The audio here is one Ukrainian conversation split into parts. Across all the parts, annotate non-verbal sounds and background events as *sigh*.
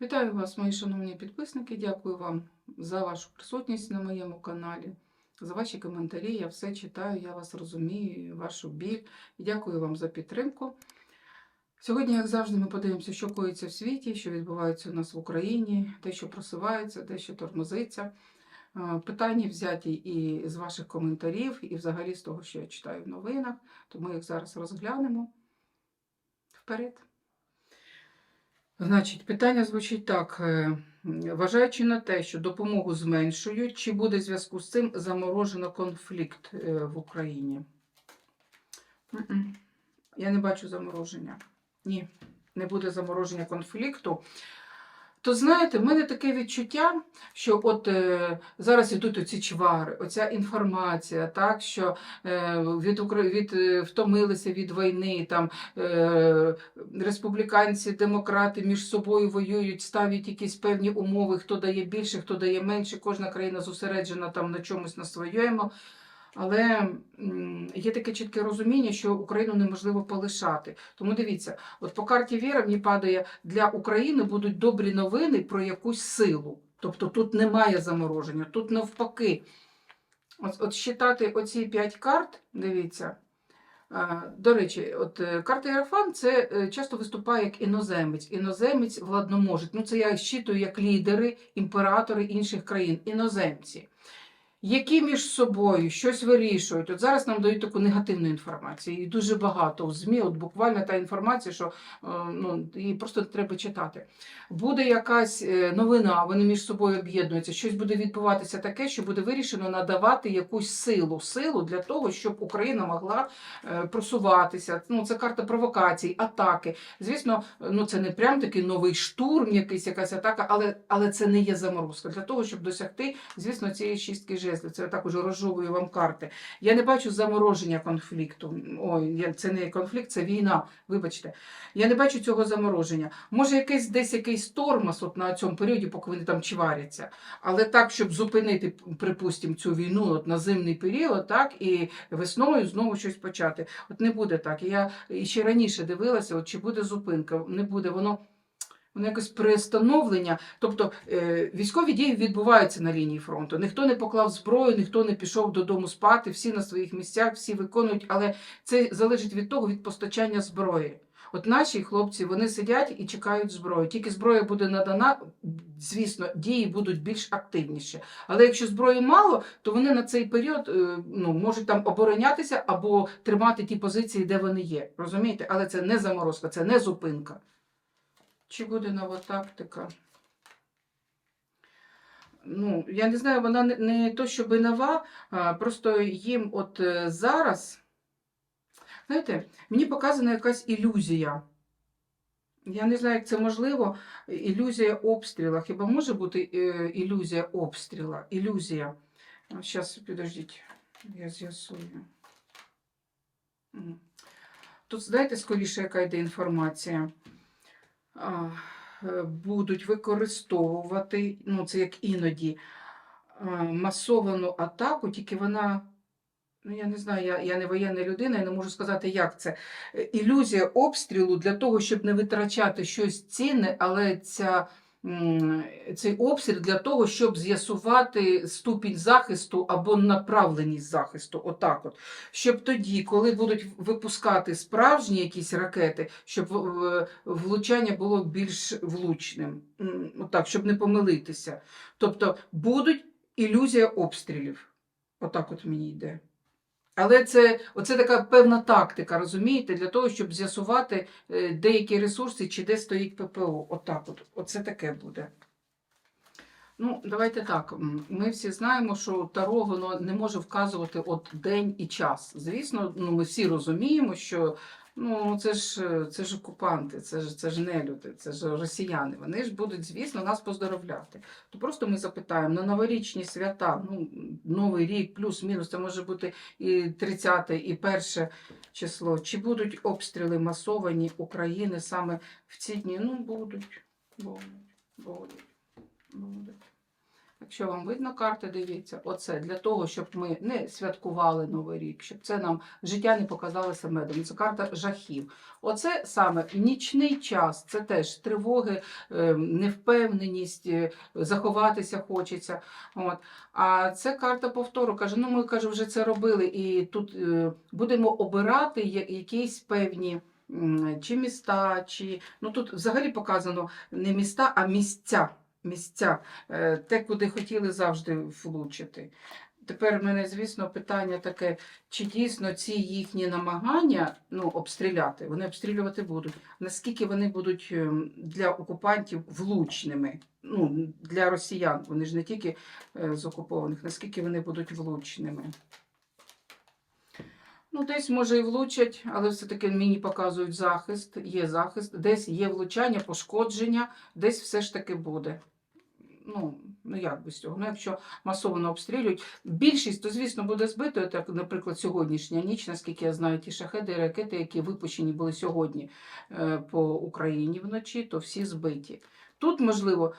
Вітаю вас, мої шановні підписники. Дякую вам за вашу присутність на моєму каналі, за ваші коментарі. Я все читаю, я вас розумію, вашу біль. Дякую вам за підтримку. Сьогодні, як завжди, ми подивимося, що коїться в світі, що відбувається у нас в Україні, те, що просувається, те, що тормозиться. Е, Питання взяті і з ваших коментарів, і взагалі з того, що я читаю в новинах. Тому їх зараз розглянемо. Вперед. Значить, питання звучить так. е, Вважаючи на те, що допомогу зменшують, чи буде в зв'язку з цим заморожено конфлікт е, в Україні? Я не бачу замороження. Ні, не буде замороження конфлікту. То знаєте, в мене таке відчуття, що от е, зараз ідуть оці чвари, оця інформація, так, що е, від, від, е, втомилися від війни, там е, республіканці, демократи між собою воюють, ставлять якісь певні умови, хто дає більше, хто дає менше, кожна країна зосереджена там на чомусь на своєму. Але є таке чітке розуміння, що Україну неможливо полишати. Тому дивіться, от по карті Віра мені падає для України будуть добрі новини про якусь силу. Тобто тут немає замороження, тут навпаки. От, от считати оці п'ять карт, дивіться. До речі, от е, карта Єрофан це е, часто виступає як іноземець. Іноземець владноможець. Ну, це я щитую як лідери, імператори інших країн, іноземці, які між собою щось вирішують. От зараз нам дають таку негативну інформацію. І дуже багато у ЗМІ, от буквально та інформація, що е, ну, її просто треба читати. Буде якась е, новина, вони між собою об'єднуються, щось буде відбуватися таке, що буде вирішено надавати якусь силу, силу для того, щоб Україна могла е, просуватися. Ну, це карта провокацій, атаки. Звісно, ну це не прям такий новий штурм, якийсь якась атака, але, але це не є заморозка. Для того, щоб досягти, звісно, цієї шістки жезлів. Це я також розжовую вам карти. Я не бачу замороження конфлікту. Ой, це не конфлікт, це війна. Вибачте. Я не бачу цього замороження. Може, якийсь десь якийсь тормоз от на цьому періоді, поки вони там чваряться. Але так, щоб зупинити, припустимо, цю війну от на зимний період, так, і весною знову щось почати. От не буде так. Я ще раніше дивилася, от чи буде зупинка. Не буде. Воно. Воно якось пристановлення, тобто е, військові дії відбуваються на лінії фронту. Ніхто не поклав зброю, ніхто не пішов додому спати, всі на своїх місцях, всі виконують, але це залежить від того, від постачання зброї. От наші хлопці вони сидять і чекають зброю. Тільки зброя буде надана, звісно, дії будуть більш активніші. Але якщо зброї мало, то вони на цей період е, ну, можуть там оборонятися або тримати ті позиції, де вони є. Розумієте? Але це не заморозка, це не зупинка. Чи буде нова тактика? Ну, я не знаю, вона не, то, щоб нова, просто їм от е, зараз. Знаєте, мені показана якась ілюзія. Я не знаю, як це можливо. Ілюзія обстріла. Хіба може бути е, ілюзія обстріла? Ілюзія. Зараз, підождіть, я з'ясую. Тут, знаєте, скоріше, яка йде інформація. Е, Будуть використовувати, ну, це як іноді, масовану атаку, тільки вона. Ну, я не знаю, я, я не воєнна людина, я не можу сказати, як це. Е, Ілюзія обстрілу для того, щоб не витрачати щось цінне, але ця, цей обстріл для того, щоб з'ясувати ступінь захисту або направленість захисту. Отак от. Щоб тоді, коли будуть випускати справжні якісь ракети, щоб в- влучання було більш влучним. Отак, щоб не помилитися. Тобто будуть ілюзія обстрілів. Отак от мені йде. Але це оце така певна тактика, розумієте, для того, щоб з'ясувати е, деякі ресурси, чи де стоїть ППО. Отак от. Оце таке буде. Ну, давайте так. Ми всі знаємо, що Таро воно не може вказувати от день і час. Звісно, ну, ми всі розуміємо, що ну, це ж, це ж окупанти, це ж, це ж нелюди, це ж росіяни. Вони ж будуть, звісно, нас поздоровляти. То просто ми запитаємо на новорічні свята, ну, Новий рік, плюс-мінус, це може бути і 30 і 1 число. Чи будуть обстріли масовані України саме в ці дні? Ну, будуть, будуть, будуть, будуть. Якщо вам видно карти, дивіться, оце для того, щоб ми не святкували Новий рік, щоб це нам життя не показалося медом. Це карта жахів. Оце саме нічний час, це теж тривоги, е, невпевненість, е, заховатися хочеться. От. А це карта повтору. Каже, ну ми каже, вже це робили, і тут е, будемо обирати якісь певні. Чи міста, чи ну тут взагалі показано не міста, а місця. Місця, Е, те, куди хотіли завжди влучити. Тепер в мене, звісно, питання таке: чи дійсно ці їхні намагання ну, обстріляти, вони обстрілювати будуть, наскільки вони будуть ем, для окупантів влучними? Ну, для росіян, вони ж не тільки е, з окупованих, наскільки вони будуть влучними? Ну, десь може і влучать, але все-таки мені показують захист, є захист, десь є влучання, пошкодження, десь все ж таки буде. Ну, ну як без цього? Ну, якщо масово обстрілюють, більшість, то звісно, буде збитою, так, наприклад, сьогоднішня ніч, наскільки я знаю, ті шахеди і ракети, які випущені були сьогодні е, по Україні вночі, то всі збиті. Тут, можливо,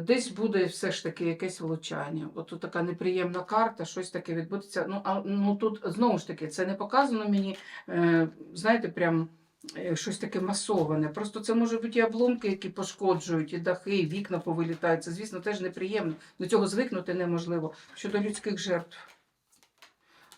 десь буде все ж таки якесь влучання. От тут така неприємна карта, щось таке відбудеться. Ну, а ну тут знову ж таки це не показано мені, е, знаєте, прям. е, Щось таке масоване. Просто це можуть бути і обломки, які пошкоджують, і дахи, і вікна повилітають. Це, звісно, теж неприємно. До цього звикнути неможливо. Щодо людських жертв.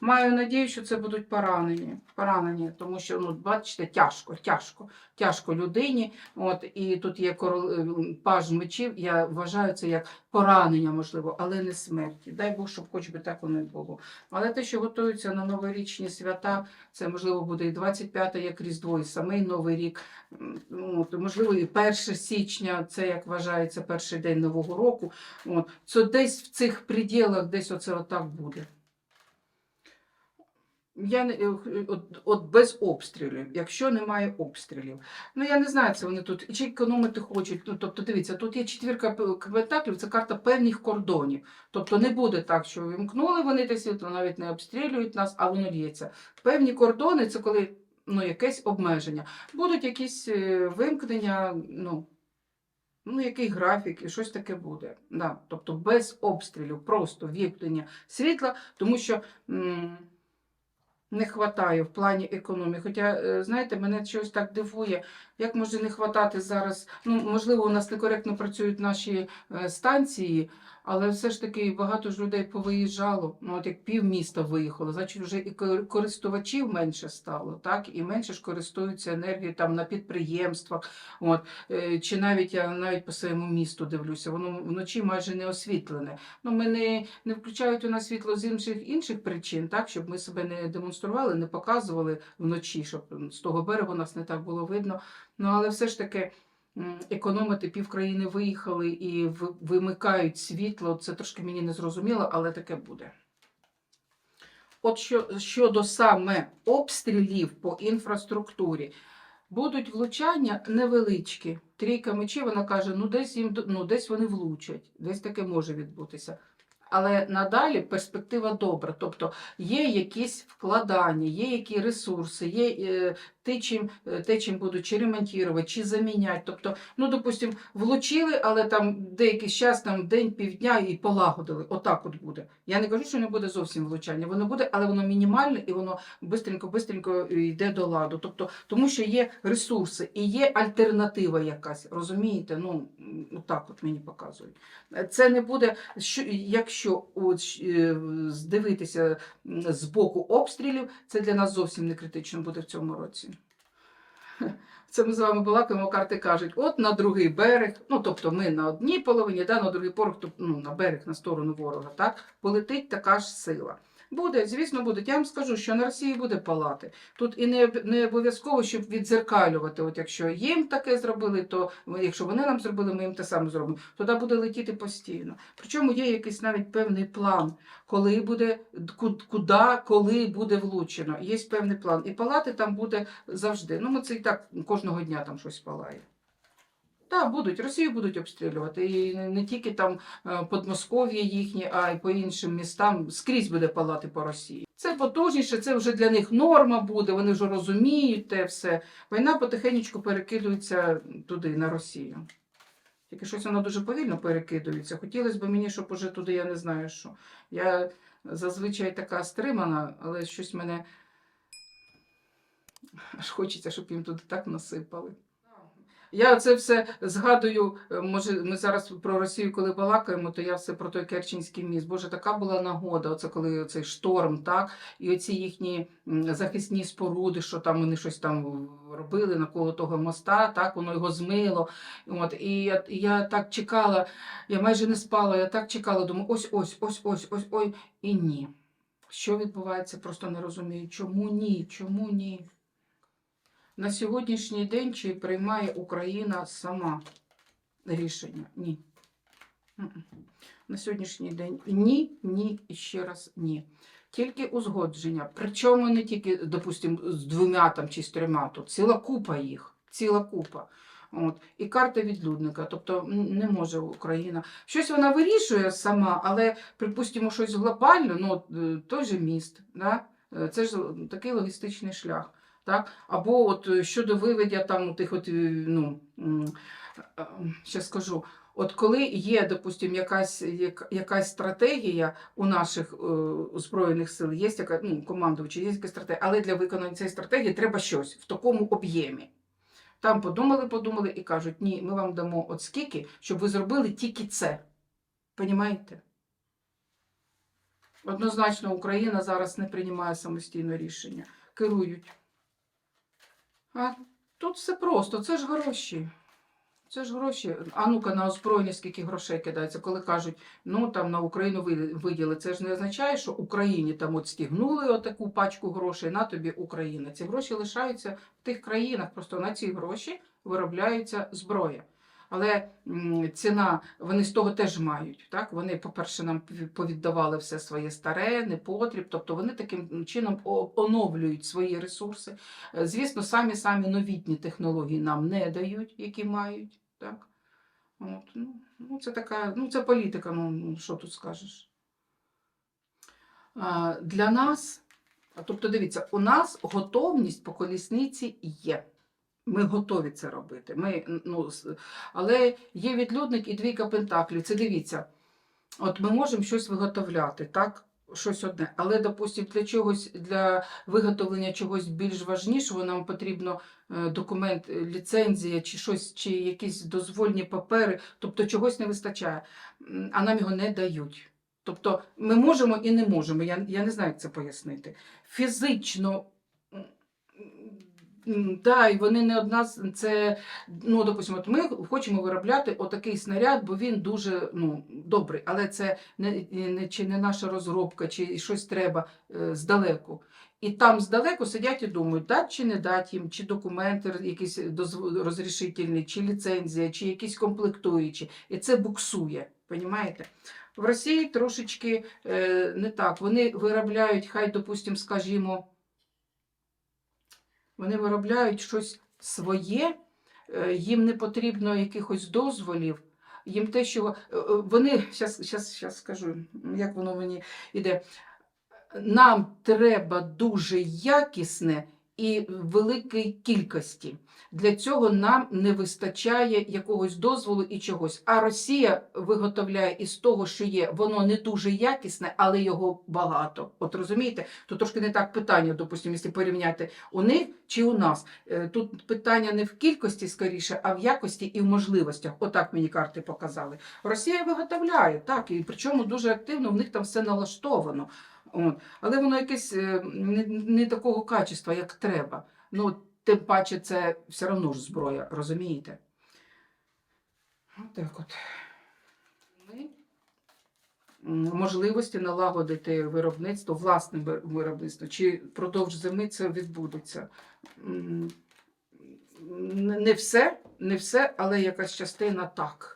Маю надію, що це будуть поранені. Поранені, тому що, ну, бачите, тяжко, тяжко, тяжко людині. От, і тут є корол... е, паж мечів. Я вважаю це як поранення, можливо, але не смерті. Дай Бог, щоб хоч би так воно і було. Але те, що готуються на новорічні свята, це можливо буде і 25 як Різдво, і самий Новий рік. От, можливо, і 1 січня, це як вважається перший день Нового року. От, це десь в цих приділах, десь оце отак буде. Я не е, от, от без обстрілів, якщо немає обстрілів. Ну я не знаю, це вони тут чи економити хочуть. Ну тобто, дивіться, тут є четвірка пентаклів, це карта певних кордонів. Тобто не буде так, що вимкнули вони те світло, навіть не обстрілюють нас, а воно лється. Певні кордони це коли ну, якесь обмеження. Будуть якісь е, вимкнення, ну. Ну, який графік і щось таке буде. Да. Тобто без обстрілів, просто вімкнення світла, тому що м, не вистачає в плані економії. Хоча, е, знаєте, мене щось так дивує, як може не вистачати зараз. Ну, можливо, у нас некоректно працюють наші е, станції, але все ж таки багато ж людей повиїжджало. Ну, от як пів міста виїхало, значить вже і користувачів менше стало, так? І менше ж користуються енергією там на підприємствах. От. Е, Чи навіть я навіть по своєму місту дивлюся, воно вночі майже не освітлене. Ну, ми не, не включають у нас світло з інших інших причин, так, щоб ми себе не демонстрували, не показували вночі, щоб з того берегу нас не так було видно. Ну, але все ж таки. Економити півкраїни виїхали і вимикають світло. Це трошки мені не зрозуміло, але таке буде. От що, щодо саме обстрілів по інфраструктурі, будуть влучання невеличкі. Трійка мечів, вона каже, ну десь їм ну, десь вони влучать, десь таке може відбутися. Але надалі перспектива добра. Тобто є якісь вкладання, є які ресурси, є е, те, чим, е, те, чим будуть чи ремонтувати, чи заміняти. Тобто, ну, допустимо, влучили, але там деякий час, там день, півдня і полагодили. Отак от буде. Я не кажу, що не буде зовсім влучання. Воно буде, але воно мінімальне і воно бистренько-бистренько йде до ладу. Тобто, тому що є ресурси і є альтернатива якась. Розумієте? Ну, м, так от мені показують. Це не буде, що, якщо от, е, здивитися з боку обстрілів, це для нас зовсім не критично буде в цьому році. *laughs* Це ми з вами балакаємо, карти кажуть, от на другий берег, ну тобто ми на одній половині, да, на другий порог, тобто, ну, на берег, на сторону ворога, так, полетить така ж сила. Буде, звісно, буде. Я вам скажу, що на Росії буде палати. Тут і не, не обов'язково, щоб відзеркалювати. От якщо їм таке зробили, то якщо вони нам зробили, ми їм те саме зробимо. Туди буде летіти постійно. Причому є якийсь навіть певний план, коли буде, куди, коли буде влучено. Є певний план. І палати там буде завжди. Ну, ми це і так кожного дня там щось палає. Так, будуть. Росію будуть обстрілювати. І не- тільки там е, Подмосков'я їхнє, а й по іншим містам. Скрізь буде палати по Росії. Це потужніше, це вже для них норма буде, вони вже розуміють те все. Війна потихеньку перекидується туди, на Росію. Тільки щось воно дуже повільно перекидується. Хотілося б мені, щоб уже туди я не знаю що. Я зазвичай така стримана, але щось мене аж хочеться, щоб їм туди так насипали. Я це все згадую. е, Може, ми зараз про Росію, коли балакаємо, то я все про той Керченський міст. Боже, така була нагода. Оце коли цей шторм, так, і оці їхні захисні споруди, що там вони щось там робили навколо того моста, так воно його змило. От і я, я так чекала, я майже не спала. Я так чекала, думаю, ось, ось, ось, ось, ось, ой, і ні. Що відбувається, просто не розумію. Чому ні? Чому ні? На сьогоднішній день чи приймає Україна сама рішення? Ні. На сьогоднішній день ні, ні і ще раз ні. Тільки узгодження. Причому не тільки, допустимо, з двома там чи з трьома, тут ціла купа їх, ціла купа. От. І карта відлюдника. Тобто не може Україна. Щось вона вирішує сама, але, припустимо, щось глобальне, ну, е, той же міст, да? Е, це ж такий логістичний шлях. Так? Або от е, щодо виведення там тих от, е, ну, ще скажу, от коли є, допустим, якась, як- якась стратегія у наших е, Збройних сил, є яка, ну, командувачі, є якась стратегія, але для виконання цієї стратегії треба щось в такому об'ємі. Там подумали, подумали і кажуть, ні, ми вам дамо от скільки, щоб ви зробили тільки це. Понімаєте? Однозначно, Україна зараз не приймає самостійно рішення. Керують. А тут все просто, це ж гроші. Це ж гроші. А ну-ка на озброєння скільки грошей кидається, коли кажуть, ну там на Україну виділи. Це ж не означає, що Україні там от стігнули отаку пачку грошей, на тобі Україна. Ці гроші лишаються в тих країнах, просто на ці гроші виробляється зброя. Але ціна, вони з того теж мають. Так? Вони, по-перше, нам повіддавали все своє старе, непотріб, тобто вони таким чином оновлюють свої ресурси. Е, Звісно, самі самі новітні технології нам не дають, які мають. Так? От, ну, ну, це така, ну, це політика, ну, ну що тут скажеш. Для нас, тобто, дивіться, у нас готовність по колісниці є. Ми готові це робити. Ми, ну, але є відлюдник і двійка пентаклів. Це дивіться, от ми можемо щось виготовляти, так? Щось одне. Але, допустимо, для чогось, для виготовлення чогось більш важнішого, нам потрібно е, документ, е, ліцензія чи щось, чи якісь дозвольні папери, тобто чогось не вистачає, а нам його не дають. Тобто ми можемо і не можемо. Я, я не знаю, як це пояснити. Фізично. Да, і вони не одна це, ну, допустимо, ми хочемо виробляти отакий снаряд, бо він дуже ну, добрий, але це не, не, чи не наша розробка, чи щось треба е, здалеку. І там здалеку сидять і думають, дать чи не дать їм, чи документи якісь розрішительні, чи ліцензія, чи якісь комплектуючі. І це буксує. Понімаєте? В Росії трошечки е, не так. Вони виробляють, хай, допустимо, скажімо, вони виробляють щось своє, е, їм не потрібно якихось дозволів. Їм те, що е, е, вони щас, щас, щас скажу, як воно мені йде. Нам треба дуже якісне і великої кількості. Для цього нам не вистачає якогось дозволу і чогось. А Росія виготовляє із того, що є, воно не дуже якісне, але його багато. От розумієте? То трошки не так питання, допустимо, якщо порівняти у них чи у нас. Е, Тут питання не в кількості скоріше, а в якості і в можливостях. Отак мені карти показали. Росія виготовляє, так, і причому дуже активно в них там все налаштовано. От. Але воно якесь е, не, не такого качества, як треба. Ну, тим паче, це все одно ж зброя, розумієте? Отак от. Ми можливості налагодити виробництво, власне виробництво, чи впродовж зими це відбудеться. Не все, не все, але якась частина так.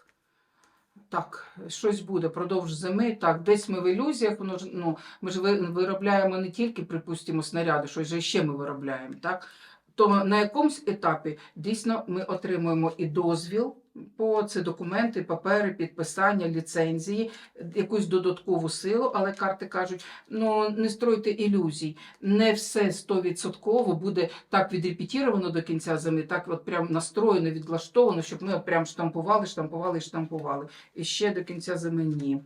Так, щось буде продовж зими. Так, десь ми в ілюзіях, воно ну, ми ж ви- виробляємо не тільки, припустимо, снаряди, щось же ще ми виробляємо. Так? То на якомусь етапі дійсно ми отримуємо і дозвіл по це документи, папери, підписання, ліцензії, якусь додаткову силу, але карти кажуть, ну не стройте ілюзій, не все стовідсотково буде так відрепетіровано до кінця зими, так от прям настроєно, відлаштовано, щоб ми от прям штампували, штампували, штампували. І ще до кінця зими ні.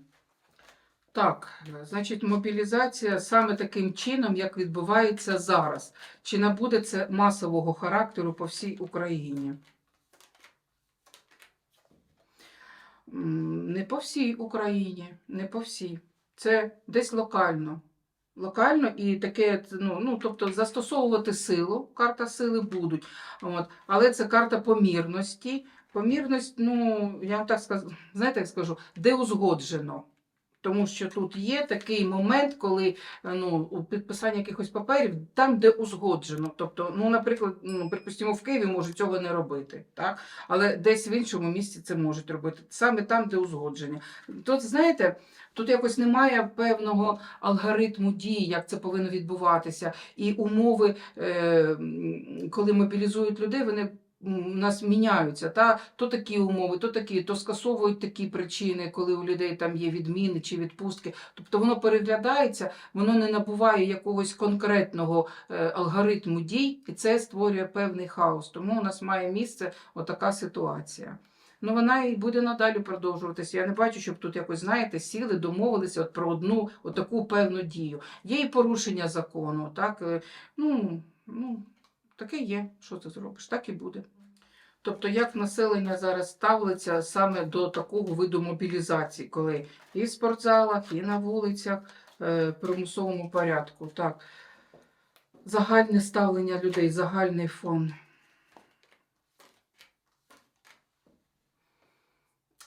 Так, значить, мобілізація саме таким чином, як відбувається зараз. Чи набуде це масового характеру по всій Україні? Не по всій Україні, не по всій. Це десь локально. Локально і таке, ну, ну, тобто застосовувати силу, карта сили будуть. От. Але це карта помірності. Помірність, ну, я вам так скажу, знаєте, як скажу, де узгоджено. Тому що тут є такий момент, коли е, ну, у підписанні якихось паперів, там, де узгоджено. Тобто, ну, наприклад, ну, припустимо, в Києві можуть цього не робити, так? але десь в іншому місці це можуть робити. Саме там, де узгодження. Тут, знаєте, тут якось немає певного алгоритму дії, як це повинно відбуватися. І умови, е, коли мобілізують людей, вони у нас міняються. Та? То такі умови, то такі, то скасовують такі причини, коли у людей там є відміни чи відпустки. Тобто воно переглядається, воно не набуває якогось конкретного е, алгоритму дій, і це створює певний хаос. Тому у нас має місце отака ситуація. Ну, вона і буде надалі продовжуватися. Я не бачу, щоб тут якось, знаєте, сіли, домовилися от про одну отаку певну дію. Є і порушення закону, так? е, Ну, ну, таке є. Що ти зробиш? Так і буде. Тобто, як населення зараз ставиться саме до такого виду мобілізації, коли і в спортзалах, і на вулицях е, в примусовому порядку. Так. Загальне ставлення людей, загальний фон.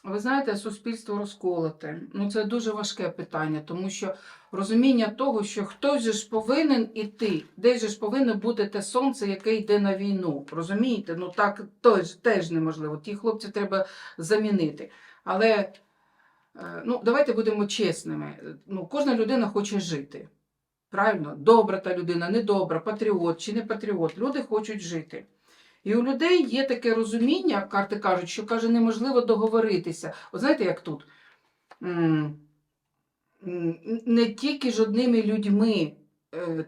Ви знаєте, суспільство розколоте. Ну, це дуже важке питання, тому що розуміння того, що хтось же ж повинен іти, же ж повинно бути те сонце, яке йде на війну. Розумієте? Ну так теж, теж неможливо. Ті хлопців треба замінити. Але е, ну, давайте будемо чесними. Ну, кожна людина хоче жити. Правильно? Добра та людина, недобра, патріот чи не патріот. Люди хочуть жити. І у людей є таке розуміння, карти кажуть, що каже, неможливо договоритися. От знаєте, як тут? Не тільки ж одними людьми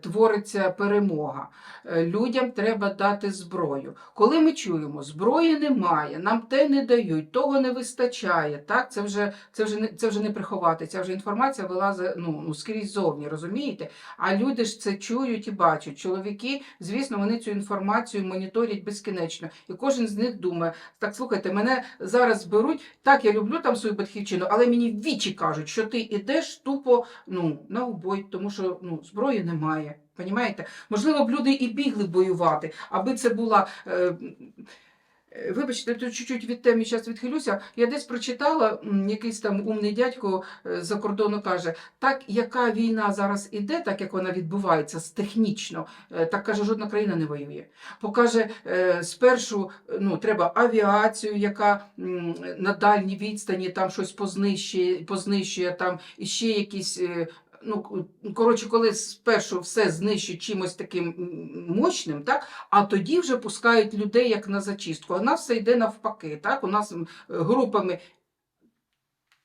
твориться перемога. Е, Людям треба дати зброю. Коли ми чуємо, зброї немає, нам те не дають, того не вистачає. Так, це вже це вже це вже не приховати. Ця вже інформація вилазить ну, ну скрізь зовні, розумієте? А люди ж це чують і бачать. Чоловіки, звісно, вони цю інформацію моніторять безкінечно. І кожен з них думає: так, слухайте, мене зараз беруть, так, я люблю там свою батьківщину, але мені вічі кажуть, що ти ідеш тупо ну, на убой, тому що ну, зброї немає. Понімаєте? Можливо, б люди і бігли воювати, аби це була. Е, е, Вибачте, тут чуть-чуть від теми зараз відхилюся. Я десь прочитала, якийсь там умний дядько е, за кордону каже, так яка війна зараз іде, так як вона відбувається технічно, е, так каже, жодна країна не воює. Покаже, спершу ну, треба авіацію, яка на дальній відстані там щось познищує, познищує там і ще якісь. Е, Ну, коротше, коли спершу все знищують чимось таким мощним, так, а тоді вже пускають людей як на зачистку. А у нас все йде навпаки. Так? У нас групами.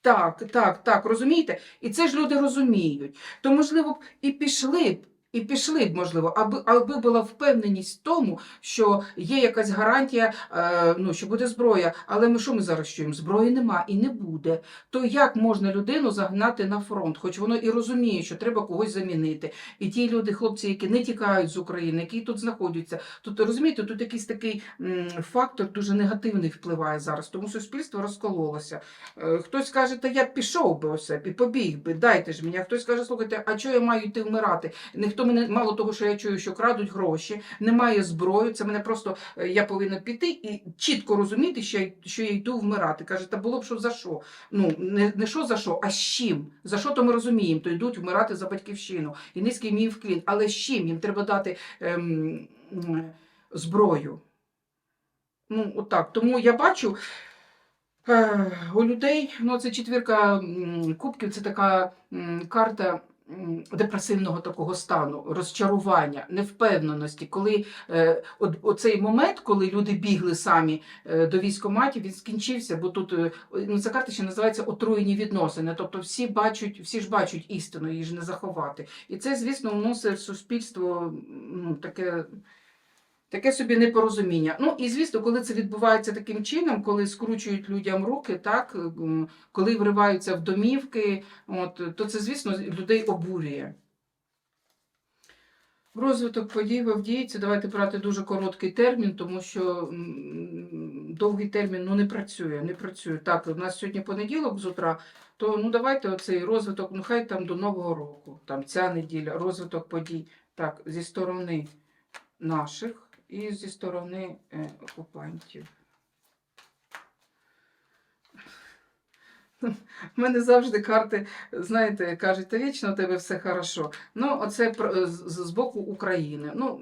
Так, так, так, розумієте? І це ж люди розуміють. То, можливо, б і пішли б. І пішли б, можливо, аби, аби була впевненість в тому, що є якась гарантія, е, ну, що буде зброя. Але ми що ми зараз чуємо? Зброї нема і не буде. То як можна людину загнати на фронт? Хоч воно і розуміє, що треба когось замінити. І ті люди, хлопці, які не тікають з України, які тут знаходяться, тут розумієте, тут якийсь такий фактор дуже негативний впливає зараз, тому суспільство розкололося. Е, Хтось каже, та я б пішов би ось і побіг би, дайте ж мені. Хтось каже, слухайте, а чого я маю йти вмирати? Ніхто мене, мало того, що я чую, що крадуть гроші, немає зброї. Це мене просто е, я повинна піти і чітко розуміти, що я, що я йду вмирати. Каже, та було б що за що? Ну не, не що за що, а з чим? За що то ми розуміємо? То йдуть вмирати за батьківщину. І низький мій вклін. Але з чим їм треба дати ем, зброю? Ну, отак. Тому я бачу. Е, У людей, ну це четвірка кубків, це така карта депресивного такого стану, розчарування, невпевненості, коли е, от, оцей момент, коли люди бігли самі е, до військоматів, він скінчився, бо тут е, ну, ця карта ще називається отруєні відносини. Тобто всі бачать, всі ж бачать істину, її ж не заховати. І це, звісно, вносить суспільство ну, таке. Таке собі непорозуміння. Ну і звісно, коли це відбувається таким чином, коли скручують людям руки, так коли вриваються в домівки, от, то це, звісно, людей обурює. Розвиток подій в Авдіївці, давайте брати дуже короткий термін, тому що довгий термін ну, не працює. Не працює. Так, у нас сьогодні понеділок з утра, то ну давайте оцей розвиток, ну хай там до Нового року, там ця неділя, розвиток подій так, зі сторони наших і зі сторони е, окупантів. У мене завжди карти, знаєте, кажуть, та вічно у тебе все хорошо. Ну, оце з, боку України. Ну,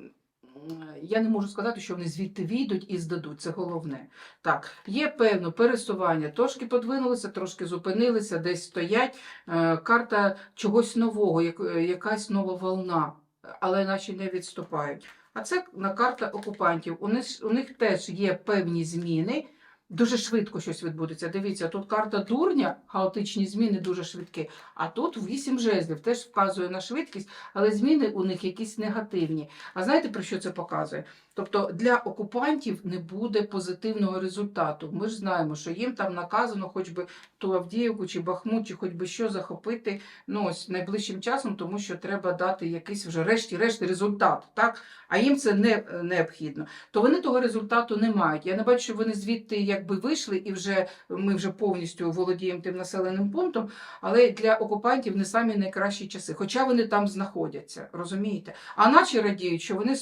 я не можу сказати, що вони звідти війдуть і здадуть. Це головне. Так, є певно пересування. Трошки подвинулися, трошки зупинилися, десь стоять. Е, Карта чогось нового, е, якась нова волна, але наче не відступають. А це на карта окупантів. У них, у них теж є певні зміни. Дуже швидко щось відбудеться. Дивіться, тут карта дурня, хаотичні зміни дуже швидкі. А тут вісім жезлів теж вказує на швидкість, але зміни у них якісь негативні. А знаєте про що це показує? Тобто для окупантів не буде позитивного результату. Ми ж знаємо, що їм там наказано, хоч би ту Авдіївку чи Бахмут, чи хоч би що захопити ну, ось найближчим часом, тому що треба дати якийсь вже решті-решт результат. Так? А їм це не необхідно. То вони того результату не мають. Я не бачу, що вони звідти якби вийшли і вже ми вже повністю володіємо тим населеним пунктом, але для окупантів не самі найкращі часи, хоча вони там знаходяться, розумієте? А наші радіють, що вони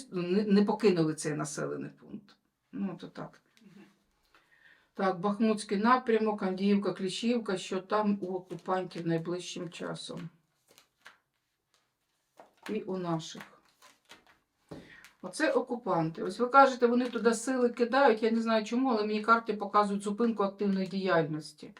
не покинули цей населений пункт. Ну, то так. Так, Бахмутський напрямок, Авдіївка, Кліщівка, що там у окупантів найближчим часом. І у наших. Оце окупанти. Ось ви кажете, вони туди сили кидають. Я не знаю чому, але мені карти показують зупинку активної діяльності.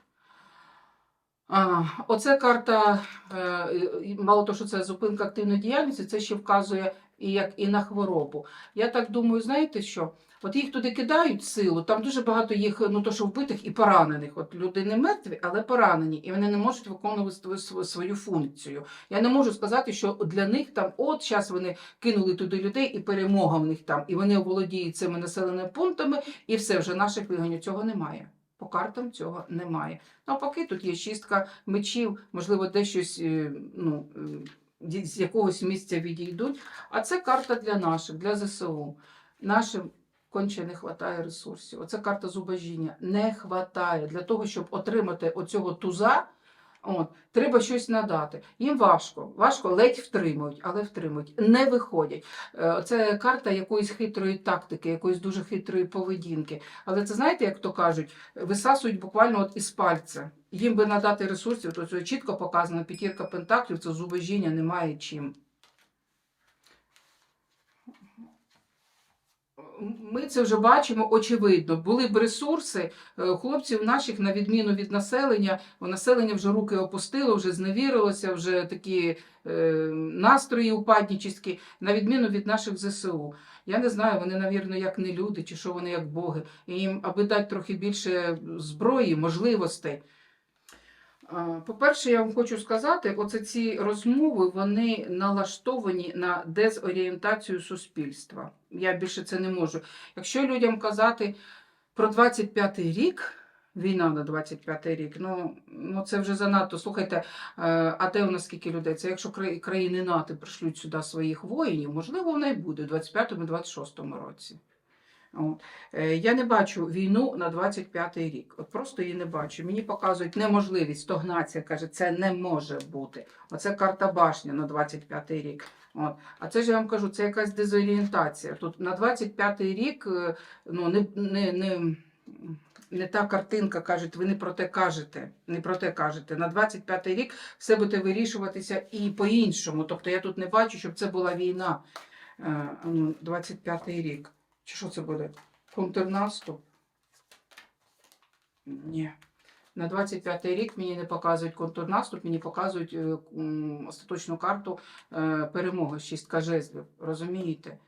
А, оце карта, е, мало того, що це зупинка активної діяльності, це ще вказує і як і на хворобу. Я так думаю, знаєте що? От їх туди кидають силу, там дуже багато їх, ну то що вбитих і поранених. От люди не мертві, але поранені, і вони не можуть виконувати свою- функцію. Я не можу сказати, що для них там, от зараз вони кинули туди людей, і перемога в них там, і вони оволодіють цими населеними пунктами, і все вже наших вигонів. Цього немає. По картам цього немає. Навпаки, тут є шістка мечів, можливо, десь щось е, ну, е, з якогось місця відійдуть. А це карта для наших, для ЗСУ. Нашим конче не вистачає ресурсів. Оце карта зубожіння. Не вистачає. Для того, щоб отримати оцього туза, от, треба щось надати. Їм важко, важко, ледь втримують, але втримують. Не виходять. Е, Це карта якоїсь хитрої тактики, якоїсь дуже хитрої поведінки. Але це знаєте, як то кажуть, висасують буквально от із пальця. Їм би надати ресурсів, то це чітко показано, п'ятірка пентаклів, це зубожіння немає чим. Ми це вже бачимо очевидно. Були б ресурси е, хлопців наших, на відміну від населення, населення вже руки опустило, вже зневірилося, вже такі е, настрої упаднічі, на відміну від наших ЗСУ. Я не знаю, вони, навірно, як не люди, чи що вони як боги. І їм, аби дати трохи більше зброї, можливостей. По-перше, я вам хочу сказати, оце ці розмови вони налаштовані на дезорієнтацію суспільства. Я більше це не можу. Якщо людям казати про 25-й рік, війна на 25-й рік, ну, ну це вже занадто. Слухайте, е, а де у нас скільки людей? Це якщо кра- країни НАТО пришлють сюди своїх воїнів, можливо, вона й буде в 25-26 році. От. Е, Я не бачу війну на 25-й рік. От просто її не бачу. Мені показують неможливість. Стогнація каже, це не може бути. Оце карта башня на 25-й рік. От. А це ж я вам кажу, це якась дезорієнтація. Тут на 25-й рік е, ну, не, не, не, не та картинка, кажуть, ви не про те кажете. Не про те кажете. На 25-й рік все буде вирішуватися і по-іншому. Тобто я тут не бачу, щоб це була війна. Е, ну, 25-й рік. Чи що це буде? Контрнаступ? Ні. На 25-й рік мені не показують контрнаступ, мені показують е, остаточну карту е, перемоги, шістка жезлів. Розумієте?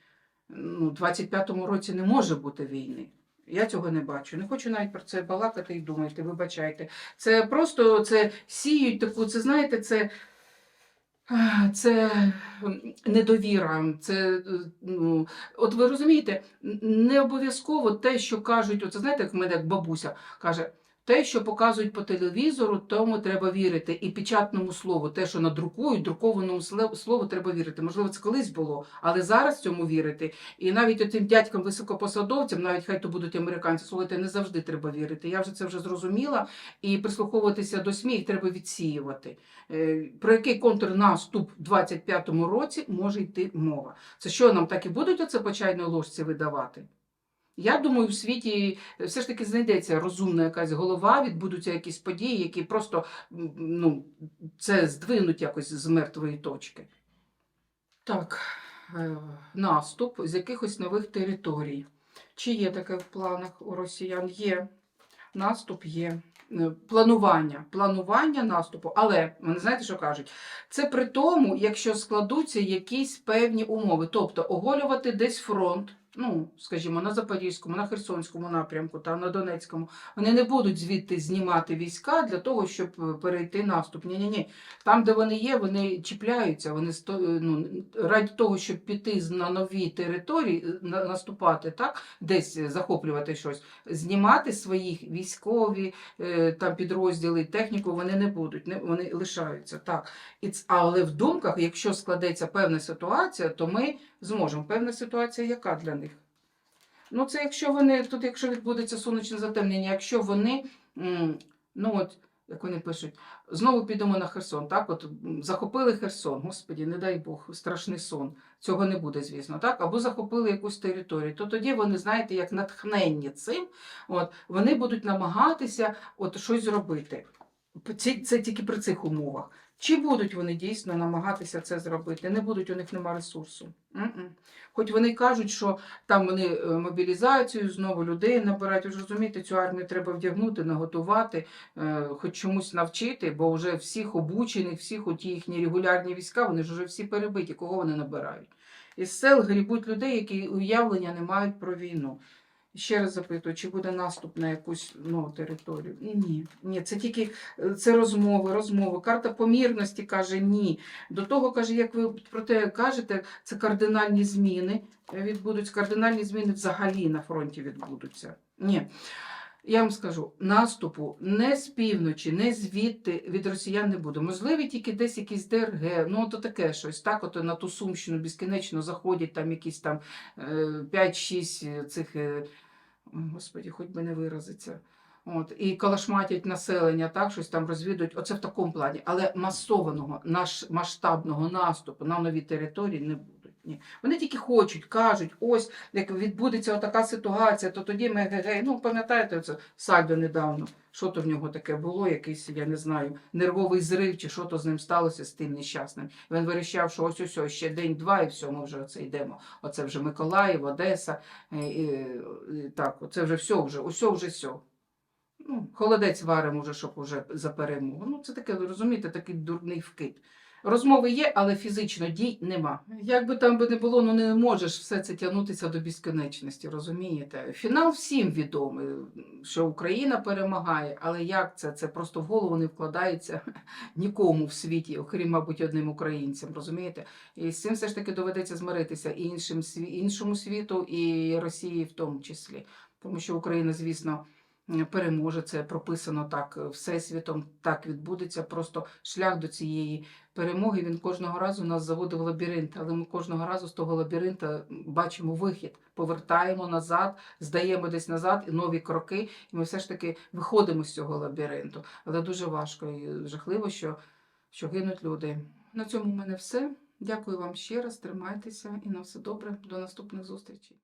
Ну, у 25-му році не може бути війни. Я цього не бачу. Не хочу навіть про це балакати і думати, вибачайте. Це просто це сіють таку, це знаєте, це. Це недовіра, це е, ну, от ви розумієте, не обов'язково те, що кажуть, оце знаєте, як в мене як бабуся каже, те, що показують по телевізору, тому треба вірити. І печатному слову, те, що надрукують, друкованому слову треба вірити. Можливо, це колись було, але зараз цьому вірити. І навіть тим дядькам високопосадовцям, навіть хай то будуть американці, слухайте, не завжди треба вірити. Я вже це вже зрозуміла. І прислуховуватися до СМІ їх треба відсіювати. Е, Про який контрнаступ в 25-му році може йти мова? Це що нам так і будуть оце по чайній ложці видавати? Я думаю, в світі все ж таки знайдеться розумна якась голова, відбудуться якісь події, які просто ну, це здвинуть якось з мертвої точки. Так, е, наступ з якихось нових територій. Чи є таке в планах у росіян? Є. Наступ є. Е, Планування, планування наступу, але вони знаєте, що кажуть? Це при тому, якщо складуться якісь певні умови, тобто оголювати десь фронт, ну, скажімо, на Запорізькому, на Херсонському напрямку та на Донецькому, вони не будуть звідти знімати війська для того, щоб е, перейти наступ. Ні, ні, ні. Там, де вони є, вони чіпляються. Вони е, ну, раді того, щоб піти на нові території, е, на- наступати, так, десь захоплювати щось, знімати своїх військові там підрозділи, техніку вони не будуть, вони лишаються. Так. Але в думках, якщо складеться певна ситуація, то ми зможемо. Певна ситуація яка для них? Ну, це якщо вони, тут якщо відбудеться сонячне затемнення, якщо вони, ну от, як вони пишуть, знову підемо на Херсон, так, от захопили Херсон, господі, не дай Бог, страшний сон. Цього не буде, звісно, так, або захопили якусь територію, то тоді вони, знаєте, як натхненні цим, от, вони будуть намагатися от щось зробити. Це, це тільки при цих умовах. Чи будуть вони дійсно намагатися це зробити? Не будуть, у них нема ресурсу. М-м. Хоч вони кажуть, що там вони е, мобілізацію, знову людей набирають. Ви ж розумієте, цю армію треба вдягнути, наготувати, е, хоч чомусь навчити, бо вже всіх обучених, всіх оті їхні регулярні війська, вони ж вже всі перебиті, кого вони набирають. Із сел грібуть людей, які уявлення не мають про війну. Ще раз запитую, чи буде наступ на якусь нову територію? Ні, ні, це тільки е, це розмови, розмови. Карта помірності каже ні. До того каже, як ви про те кажете, це кардинальні зміни е, відбудуться. Кардинальні зміни взагалі на фронті відбудуться. Ні. Я вам скажу, наступу не з півночі, не звідти від росіян не буде. Можливі тільки десь якісь ДРГ, ну то таке щось. Так, от на ту Сумщину безкінечно заходять там якісь там е, 5-6 цих, е, господі, хоч би не виразиться. От, і калашматять населення, так, щось там розвідують. Оце в такому плані. Але масованого, наш масштабного наступу на нові території не будуть. Ні. Вони тільки хочуть, кажуть, ось як відбудеться така ситуація, то тоді ми гей, ну пам'ятаєте, це Сальдо недавно. Що то в нього таке було, якийсь, я не знаю, нервовий зрив, чи що то з ним сталося з тим нещасним. І він вирішав, що ось ось ще день-два, і все, ми вже оце йдемо. Оце вже Миколаїв, Одеса. І, і, і, так, оце вже все, вже, усе вже все. Ну, холодець варимо вже, щоб уже за перемогу. Ну, це таке, розумієте, такий дурний вкид. Розмови є, але фізично дій нема. Як би там би не було, ну не можеш все це тягнутися до безкінечності, розумієте? Фінал всім відомий, що Україна перемагає, але як це? Це просто в голову не вкладається *laughs* нікому в світі, окрім, мабуть, одним українцям, розумієте? І з цим все ж таки доведеться змиритися і іншим, іншому світу, і Росії в тому числі. Тому що Україна, звісно, переможе, це прописано так е, всесвітом, так відбудеться. Просто шлях до цієї перемоги він кожного разу нас заводив в лабіринт, але ми кожного разу з того лабіринта бачимо вихід, повертаємо назад, здаємо десь назад і нові кроки, і ми все ж таки виходимо з цього лабіринту. Але дуже важко і жахливо, що, що гинуть люди. На цьому в мене все. Дякую вам ще раз, тримайтеся і на все добре. До наступних зустрічей.